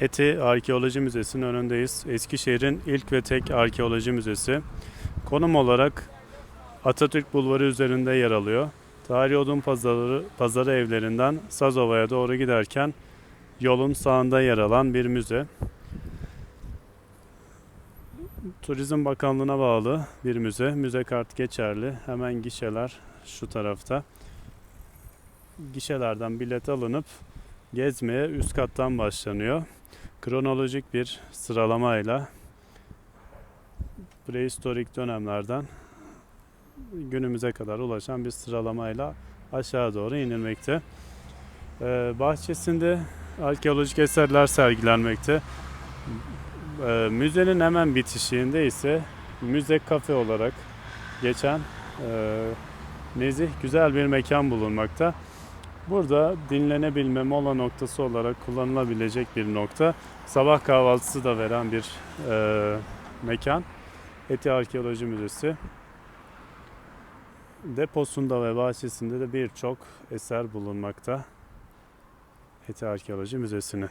Eti Arkeoloji Müzesi'nin önündeyiz. Eskişehir'in ilk ve tek arkeoloji müzesi. Konum olarak Atatürk Bulvarı üzerinde yer alıyor. Tarihi Odun Pazarı, Pazarı evlerinden Sazova'ya doğru giderken yolun sağında yer alan bir müze. Turizm Bakanlığı'na bağlı bir müze. Müze kart geçerli. Hemen gişeler şu tarafta. Gişelerden bilet alınıp gezmeye üst kattan başlanıyor. Kronolojik bir sıralamayla prehistorik dönemlerden günümüze kadar ulaşan bir sıralamayla aşağı doğru inilmekte. Ee, bahçesinde arkeolojik eserler sergilenmekte. Ee, müzenin hemen bitişiğinde ise müze kafe olarak geçen e, nezih güzel bir mekan bulunmakta. Burada dinlenebilme mola noktası olarak kullanılabilecek bir nokta. Sabah kahvaltısı da veren bir e, mekan. Eti Arkeoloji Müzesi. Deposunda ve bahçesinde de birçok eser bulunmakta. Eti Arkeoloji Müzesi'nin.